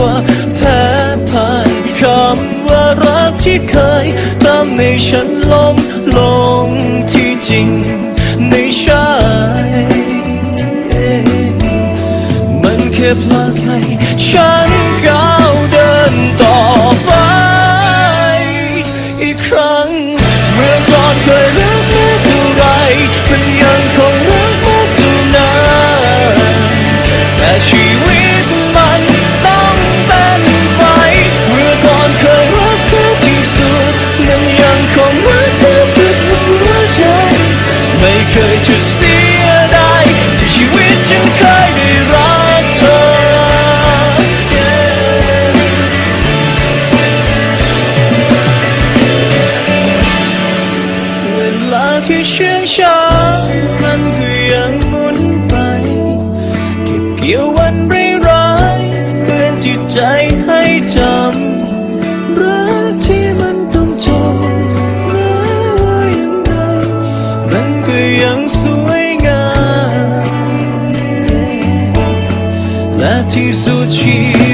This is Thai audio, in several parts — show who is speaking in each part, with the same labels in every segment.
Speaker 1: ว่าแพ้พ่ายคำว่ารักที่เคยทำให้ฉันลม ที่เชื่องช้ามันก็ยังหมุนไป เก็บเกี่ยววันร้ายเตือนจิตใจให้จำรักที่มันต้องจบแม้ว่ายังไงมันก็ยังสวยงามและที่สุดชี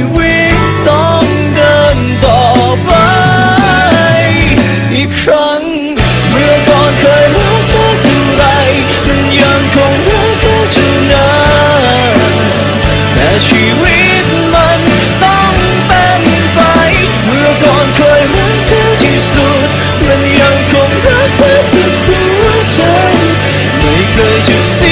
Speaker 1: ชีวิตมันต้องเป็นไป เมื่อก่อนเคยรักเธอที่สุด มันยังคงรักเธอสุดหัวใจ ไม่เคยจะสิ้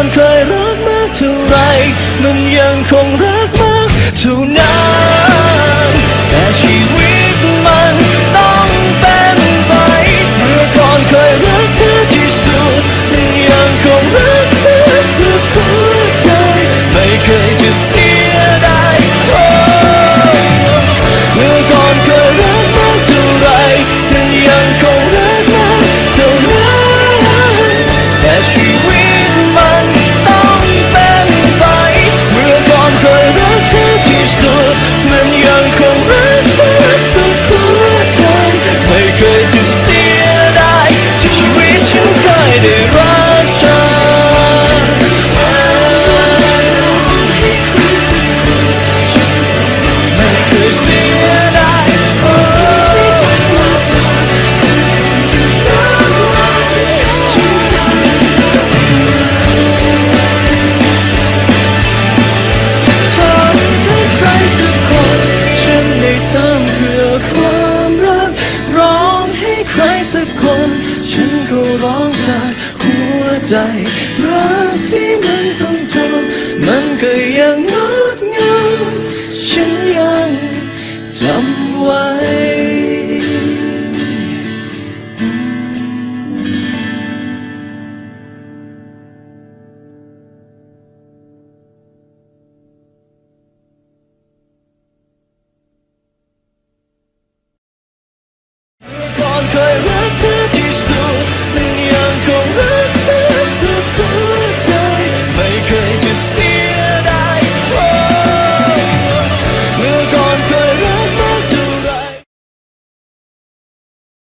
Speaker 1: อนเคยรักมากเท่าไร มันยังคงรักมากเท่านั้นแต่ชีวิต ใจ